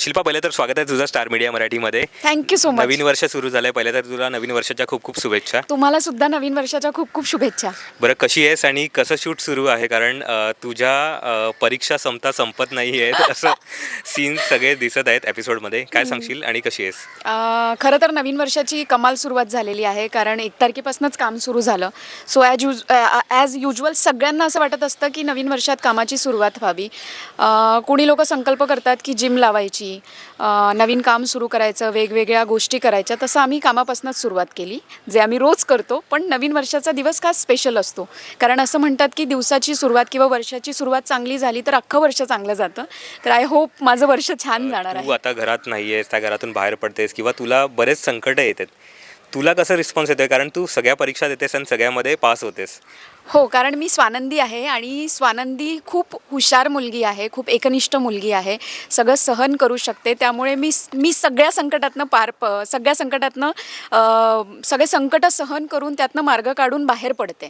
शिल्पा पहिलं तर स्वागत आहे तुझं स्टार मीडिया मराठीमध्ये. थँक्यू सो मच नवीन वर्ष सुरू झालंय. पहिलं तर तुला नवीन वर्षाच्या खूप खूप शुभेच्छा. तुम्हाला सुद्धा नवीन वर्षाच्या खूप खूप शुभेच्छा. बरं कशी आहेस आणि कसं शूट सुरू आहे? कारण अ, तुझ्या अ, परीक्षा संपता संपत नाही आहेत असं सीन सगळे दिसत आहेत एपिसोडमध्ये काय सांगशील आणि कशी आहेस? अं, खरं तर नवीन वर्षाची कमाल सुरुवात झालेली आहे. कारण एक तारखेपासूनच काम सुरू झालं. So as use as usual सगळ्यांना असं वाटत असतं की नवीन वर्षात कामाची सुरुवात व्हावी. अं, कोणी लोक संकल्प करतात की जिम लावायची अं, नवीन काम सुरू करायचं वेगवेगळ्या गोष्टी करायच्या तसं आम्ही कामापासूनच सुरुवात केली जे आम्ही रोज करतो पण नवीन वर्षाचा दिवस खास स्पेशल असतो. कारण असं म्हणतात की दिवसाची सुरुवात किंवा वर्षाची सुरुवात चांगली झाली तर अख्खं वर्ष चांगलं जातं. तर आय होप माझं वर्ष छान जाणार आहे. तू आता घरात नाही आहेस त्या घरातून बाहेर पडतेस किंवा तुला बरेच संकट येतात. तुला कसं रिस्पॉन्स येतोय? कारण तू सगळ्या परीक्षा देतेस आणि सगळ्यामध्ये पास होतेस. हो कारण मी स्वानंदी आहे आणि स्वानंदी खूप हुशार मुलगी आहे खूप एकनिष्ठ मुलगी आहे. सगळं सहन करू शकते. त्यामुळे मी मी सगळ्या संकटातनं पार प सगळ्या संकटातनं अं, सगळे संकटं सहन करून त्यातनं मार्ग काढून बाहेर पडते.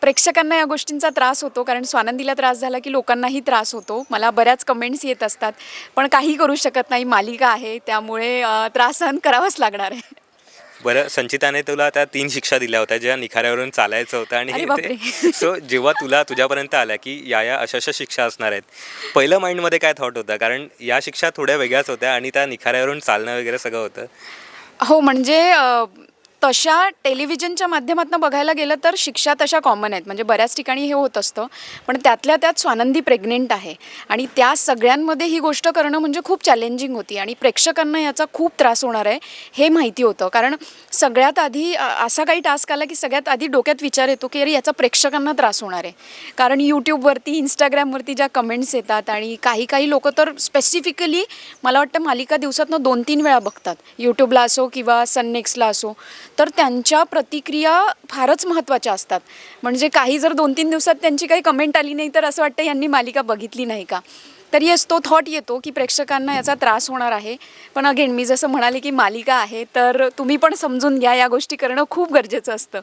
प्रेक्षकांना या गोष्टींचा त्रास होतो कारण स्वानंदीला त्रास झाला की लोकांनाही त्रास होतो. मला बऱ्याच कमेंट्स येत असतात पण काही करू शकत नाही. मालिका आहे त्यामुळे अं, त्रास सहन करावाच लागणार आहे. बरं संचिताने तुला त्या तीन शिक्षा दिल्या होत्या ज्या निखाऱ्यावरून चालायचं होतं आणि सो जेव्हा तुला तुझ्यापर्यंत आल्या की या या अशा अशा शिक्षा असणार आहेत पहिलं माइंडमध्ये काय थॉट होतं? कारण या शिक्षा थोड्या वेगळ्याच होत्या आणि त्या निखाऱ्यावरून चालणं वगैरे सगळं होतं. हो म्हणजे तशा टेलिव्हिजनच्या माध्यमातून बघायला गेलं तर शिक्षा तशा कॉमन आहेत. म्हणजे बऱ्याच ठिकाणी हे होत असतं. पण त्यातल्या त्यात स्वानंदी प्रेग्नेंट आहे. आणि त्या सगळ्यांमध्ये ही गोष्ट करणं म्हणजे खूप चॅलेंजिंग होती. आणि प्रेक्षकांना याचा खूप त्रास होणार आहे हे माहिती होतं. कारण सगळ्यात आधी असा काही टास्क आला की सगळ्यात आधी डोक्यात विचार येतो की अरे याचा प्रेक्षकांना त्रास होणार आहे. कारण यूट्यूबवरती इंस्टाग्रामवरती ज्या कमेंट्स येतात आणि काही काही लोक तर स्पेसिफिकली मला वाटतं मालिका दिवसातनं दोन तीन वेळा बघतात. यूट्यूबला असो किंवा सननेक्सला असो. तर त्यांच्या प्रतिक्रिया फारच महत्त्वाच्या असतात. म्हणजे काही जर दोन तीन दिवसात त्यांची काही कमेंट आली नाही तर असं वाटतं यांनी मालिका बघितली नाही का? तर येस तो थॉट येतो की प्रेक्षकांना याचा त्रास होणार आहे. पण अगेन मी जसं म्हणाले की मालिका आहे तर तुम्ही पण समजून घ्या या गोष्टी करणं खूप गरजेचं असतं.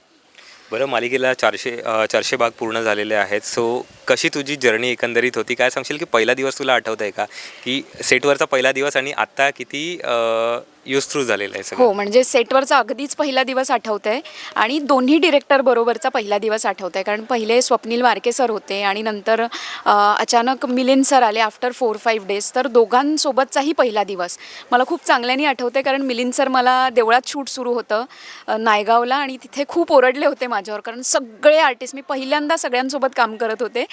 बरं मालिकेला चारशे चारशे भाग पूर्ण झालेले आहेत. सो कशी तुझी जर्नी एकंदरीत होती? काय सांगशील की पहिला दिवस तुला आठवत आहे का की सेटवरचा पहिला दिवस आणि आत्ता किती यूज थ्रू झालेलं आहे सगळं. हो म्हणजे सेटवरचा अगदीच पहिला दिवस आठवत आहे आणि दोन्ही डिरेक्टर बरोबरचा पहिला दिवस आठवत आहे कारण पहिले स्वप्नील वारके सर होते आणि नंतर अ, अचानक मिलिंद सर आले आफ्टर फोर फाईव्ह डेज तर दोघांसोबतचाही पहिला दिवस. मला खूप चांगल्याने आठवते कारण मिलिंद सर मला देवळात शूट सुरू होतं अ, नायगावला आणि तिथे खूप ओरडले होते माझ्यावर. कारण सगळे आर्टिस्ट मी पहिल्यांदा सगळ्यांसोबत काम करत होते.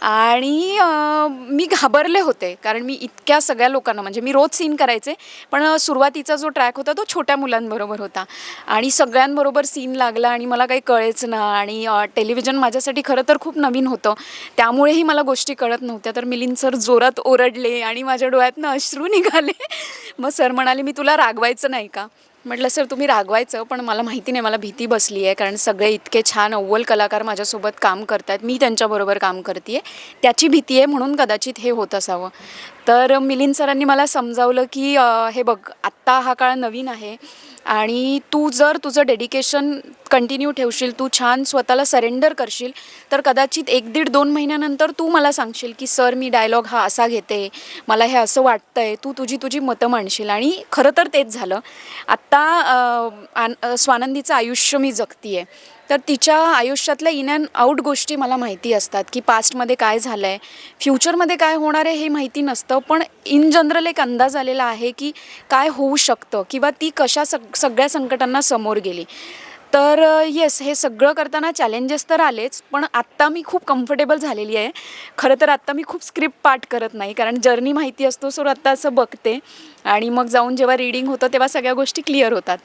आणि अ, मी घाबरले होते. कारण मी इतक्या सगळ्या लोकांना म्हणजे मी रोज सीन करायचे पण सुरुवातीचं सुरुवातीचा जो ट्रॅक होता तो छोट्या मुलांबरोबर होता. आणि सगळ्यांबरोबर सीन लागला आणि मला काही कळेच ना. आणि टेलिव्हिजन माझ्यासाठी खरं तर खूप नवीन होतं. त्यामुळेही मला गोष्टी कळत नव्हत्या. तर मिलिंद सर जोरात ओरडले आणि माझ्या डोळ्यातनं अश्रू निघाले. मग सर म्हणाले मी तुला रागवायचं नाही का? म्हटलं सर तुम्ही रागवायचं पण मला माहिती नाही. मला भीती बसली आहे कारण सगळे इतके छान अव्वल कलाकार माझ्यासोबत काम करतात मी त्यांच्याबरोबर काम करते त्याची भीती आहे म्हणून कदाचित हे होत असावं. तर मिलिंद सरांनी मला समजावलं की हे बघ आत्ता आत्ता हा काळ नवीन आहे. आणि तू जर तुझं डेडिकेशन कंटिन्यू ठेवशील तू छान स्वतःला सरेंडर करशील तर कदाचित एक दीड दोन महिन्यानंतर तू मला सांगशील की सर मी डायलॉग हा असा घेते मला हे असं वाटतं आहे तू तुझी तुझी मतं मांडशील. आणि खरं तर तेच झालं. आत्ता आन- स्वानंदीचं आयुष्य मी जगती आहे तर तिच्या आयुष्यातल्या इन अँड आऊट गोष्टी मला माहिती असतात की पास्टमध्ये काय झालं आहे फ्युचरमध्ये काय होणार आहे हे माहिती नसतं पण इन जनरल एक अंदाज आलेला आहे की काय होऊ शकतं किंवा ती कशा सग सगळ्या संकटांना समोर गेली. तर येस हे सगळं करताना चॅलेंजेस तर आलेच पण आत्ता मी खूप कम्फर्टेबल झालेली आहे. खरं तर आत्ता मी खूप स्क्रिप्ट पाठ करत नाही कारण जर्नी माहिती असतो सो आत्ता असं बघते. आणि मग जाऊन जेव्हा रीडिंग होतं तेव्हा सगळ्या गोष्टी क्लिअर होतात.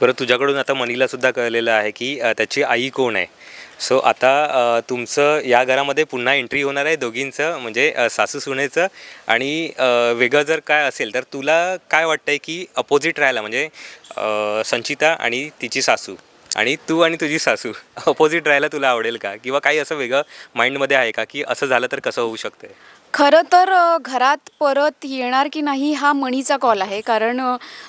बरं तुझ्याकडून आता मनीला सुद्धा कळलेलं आहे की त्याची आई कोण आहे? सो आता तुमचं या घरामध्ये पुन्हा एंट्री होणार आहे दोघींचं म्हणजे सासू सुनेचं. आणि वेगळं जर काय असेल तर तुला काय वाटतं आहे की अपोजिट राहायला म्हणजे संचिता आणि तिची सासू? आणि तू आणि तुझी सासू अपोजिट राहायला तुला आवडेल का? किंवा काही असं वेगळं माइंडमध्ये आहे का की असं झालं तर कसं होऊ शकतं खरं तर घरात परत येणार की नाही हा मणीचा कॉल आहे. कारण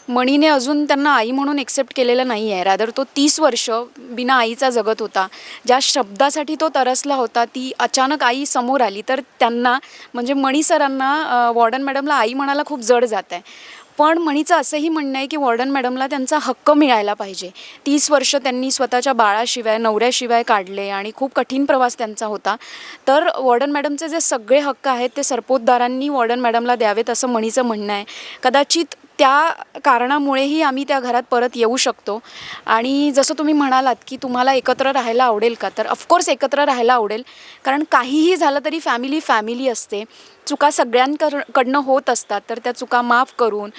मणीने अजून त्यांना आई म्हणून एक्सेप्ट केलेलं नाही आहे. रादर तो तीस वर्ष बिना आईचा जगत होता. ज्या शब्दासाठी तो तरसला होता ती अचानक आई समोर आली. तर त्यांना म्हणजे मणी सरांना वॉर्डन मॅडमला आई म्हणायला खूप जड जात आहे पण म्हणीचं असंही म्हणणं आहे की वॉर्डन मॅडमला त्यांचा हक्क मिळायला पाहिजे. तीस वर्ष त्यांनी स्वतःच्या बाळाशिवाय नवऱ्याशिवाय काढले आणि खूप कठीण प्रवास त्यांचा होता. तर वॉर्डन मॅडमचे जे सगळे हक्क आहेत ते सरपोतदारांनी वॉर्डन मॅडमला द्यावेत असं म्हणीचं म्हणणं आहे. कदाचित त्या कारणामुळेही आम्ही त्या घरात परत येऊ शकतो. आणि जसं तुम्ही म्हणालात की तुम्हाला एकत्र राहायला आवडेल का तर ऑफकोर्स एकत्र राहायला आवडेल. कारण काहीही झालं तरी फॅमिली फॅमिली असते. चुका सगळ्यांकडनं होत असतात तर त्या चुका माफ करून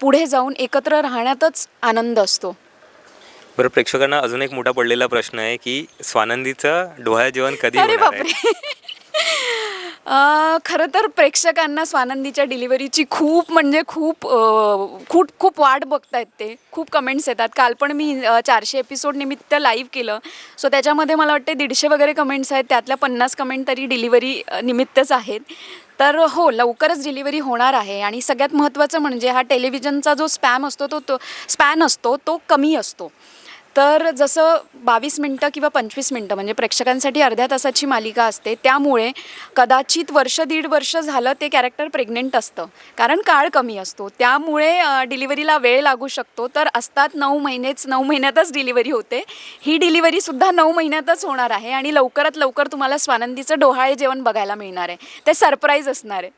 पुढे जाऊन एकत्र राहण्यातच आनंद असतो. बरं प्रेक्षकांना अजून एक मोठा पडलेला प्रश्न आहे की स्वानंदीचं डोहाळ जेवण कधी अरे बापरे! अ, खरं तर प्रेक्षकांना स्वानंदीच्या डिलिव्हरीची खूप म्हणजे खूप अ, खूप खूप वाट बघतायत ते. खूप कमेंट्स येतात. काल पण मी अ, चारशे एपिसोड निमित्त लाईव्ह केलं. सो त्याच्यामध्ये मला वाटते दीडशे वगैरे कमेंट्स आहेत. त्यातल्या पन्नास कमेंट तरी डिलिव्हरी निमित्तच आहेत. तर हो लवकरच डिलिव्हरी होणार आहे. आणि सगळ्यात महत्त्वाचं म्हणजे हा टेलिव्हिजनचा जो स्पॅम असतो तो तो स्पॅन असतो तो कमी असतो. तर जसं बावीस मिनटं किंवा पंचवीस मिनटं म्हणजे प्रेक्षकांसाठी अर्ध्या तासाची मालिका असते त्यामुळे कदाचित वर्ष दीड वर्ष झालं ते कॅरेक्टर प्रेग्नेंट असतं. कारण काळ कमी असतो. त्यामुळे डिलिव्हरीला वेळ लागू शकतो. तर असतात नऊ महिनेच नऊ महिन्यातच डिलिव्हरी होते. ही डिलिव्हरीसुद्धा नऊ महिन्यातच होणार आहे आणि लवकरात लवकर तुम्हाला स्वानंदीचं डोहाळे जेवण बघायला मिळणार आहे. ते सरप्राईज असणार आहे.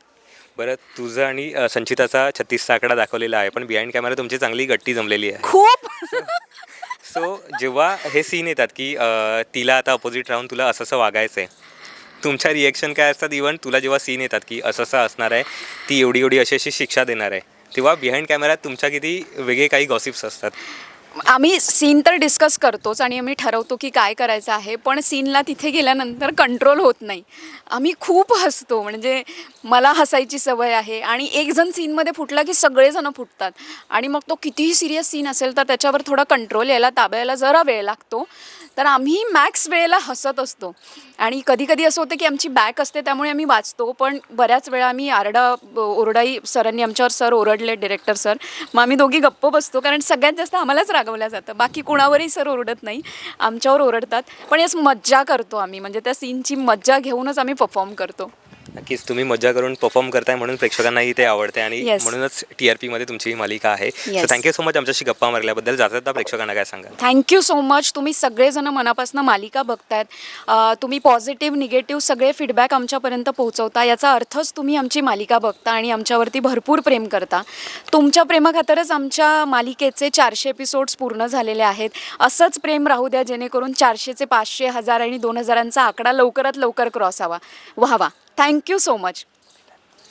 बरं तुझं आणि संचिताचा छत्तीसचा आकडा दाखवलेला आहे पण बिहाइंड कॅमेरा तुमची चांगली गट्टी जमलेली आहे. खूप! सो जेव्हा हे सीन येतात की तिला आता अपोजिट राहून तुला असं असं वागायचं आहे तुमच्या रिएक्शन काय असतात? इव्हन तुला जेव्हा सीन येतात की असं असं असणार आहे ती एवढी एवढी अशी अशी शिक्षा देणार आहे तेव्हा बिहाइंड कॅमेऱ्यात तुमच्या किती वेगळे काही गॉसिप्स असतात. आम्ही सीन तर डिस्कस करतोच आणि आम्ही ठरवतो की काय करायचं आहे पण सीनला तिथे गेल्यानंतर कंट्रोल होत नाही. आम्ही खूप हसतो म्हणजे मला हसायची सवय आहे आणि एक जण सीनमध्ये फुटला की सगळेजणं फुटतात. आणि मग तो कितीही सिरियस सीन असेल तर त्याच्यावर थोडा कंट्रोल यायला ताब्याला जरा वेळ लागतो. तर आम्ही मॅक्स वेळेला हसत असतो. आणि कधी कधी असं होतं की आमची बॅक असते त्यामुळे आम्ही वाचतो. पण बऱ्याच वेळा आम्ही आरडा ओरडाई सरांनी आमच्यावर सर ओरडले डिरेक्टर सर. मग आम्ही दोघी गप्प बसतो कारण सगळ्यात जास्त आम्हालाच रागवल्या जातं. बाकी कुणावरही सर ओरडत नाही. आमच्यावर ओरडतात. पण याच मज्जा करतो आम्ही. म्हणजे त्या सीनची मज्जा घेऊनच आम्ही परफॉर्म करतो. नक्कीच तुम्ही मजा करून परफॉर्म करताय म्हणून प्रेक्षकांनाही ते आवडते आणि Yes. म्हणूनच टी आर पीमध्ये तुमची ही मालिका आहे. Yes. थँक्यू सो मच आमच्याशी गप्पा मारल्याबद्दल. जाता जाता प्रेक्षकांना काय सांगाल? थँक्यू सो मच तुम्ही सगळेजण मनापासून मालिका बघतायत. अं, तुम्ही पॉझिटिव्ह निगेटिव्ह सगळे फीडबॅक आमच्यापर्यंत पोहोचवता. याचा अर्थच तुम्ही आमची मालिका बघता आणि आमच्यावरती भरपूर प्रेम करता. तुमच्या प्रेमाखातरच आमच्या मालिकेचे चारशे एपिसोड्स पूर्ण झालेले आहेत. असंच प्रेम राहू द्या जेणेकरून चारशेचे पाचशे हजार आणि दोन हजारांचा आकडा लवकरात लवकर क्रॉस हवा व्हावा. Thank you so much